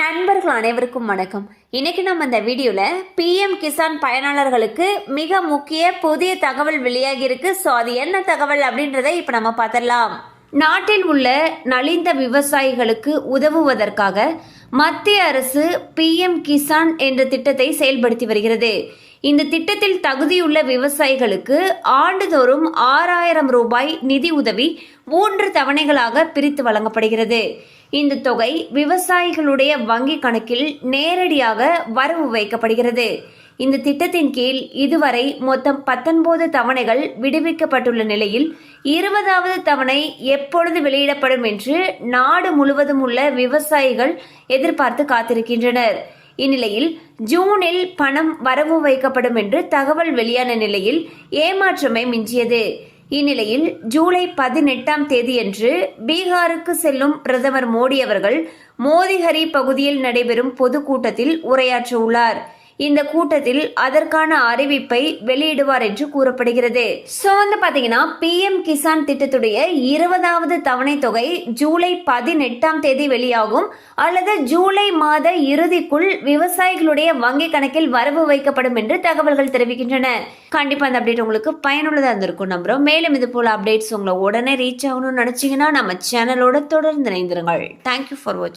நண்பர்கள் அனைவருக்கும் வணக்கம். இன்னைக்கு நம்ம இந்த வீடியோல பிஎம் கிசான் பயனாளர்களுக்கு மிக முக்கிய புதிய தகவல் வெளியாகி இருக்கு. ஸோ அது என்ன தகவல் அப்படின்றத இப்போ நம்ம பார்த்துடலாம். நாட்டில் உள்ள நலிந்த விவசாயிகளுக்கு உதவுவதற்காக மத்திய அரசு பிஎம் கிசான் என்ற திட்டத்தை செயல்படுத்தி வருகிறது. இந்த திட்டத்தில் தகுதியுள்ள விவசாயிகளுக்கு ஆண்டுதோறும் ஆறாயிரம் ரூபாய் நிதி உதவி மூன்று தவணைகளாக பிரித்து வழங்கப்படுகிறது. இந்த தொகை விவசாயிகளுடைய வங்கி கணக்கில் நேரடியாக வரவு வைக்கப்படுகிறது. இந்த திட்டத்தின் கீழ் இதுவரை மொத்தம் பத்தொன்பது தவணைகள் விடுவிக்கப்பட்டுள்ள நிலையில் இருபதாவது தவணை எப்பொழுது வெளியிடப்படும் என்று நாடு முழுவதும் உள்ள விவசாயிகள் எதிர்பார்த்து காத்திருக்கின்றனர். இந்நிலையில் ஜூனில் பணம் வரவு வைக்கப்படும் என்று தகவல் வெளியான நிலையில் ஏமாற்றமே மிஞ்சியது. இந்நிலையில் ஜூலை பதினெட்டாம் தேதியன்று பீகாருக்கு செல்லும் பிரதமர் மோடி அவர்கள் மோதிஹரி பகுதியில் நடைபெறும் பொதுக்கூட்டத்தில் உரையாற்ற உள்ளார் இந்த கூட்டத்தில் அதற்கான அறிவிப்பை வெளியிடுவார் என்று கூறப்படுகிறது. ஸோ வந்து பாத்தீங்கன்னா பிஎம் கிசான் திட்டத்துடைய இருபதாவது தவணை தொகை ஜூலை பதினெட்டாம் தேதி வெளியாகும். அல்லது ஜூலை மாத இறுதிக்குள் விவசாயிகளுடைய வங்கி கணக்கில் வரவு வைக்கப்படும் என்று தகவல்கள் தெரிவிக்கின்றன. கண்டிப்பா அந்த அப்டேட் உங்களுக்கு பயனுள்ளதா இருந்திருக்கும் நம்புறோம். மேலும் இது போல அப்டேட்ஸ் உங்களை உடனே ரீச் ஆகணும்னு நினைச்சீங்கன்னா நம்ம சேனலோட தொடர்ந்து இணைந்திருங்கள். தேங்க்யூ ஃபார் வாட்சிங்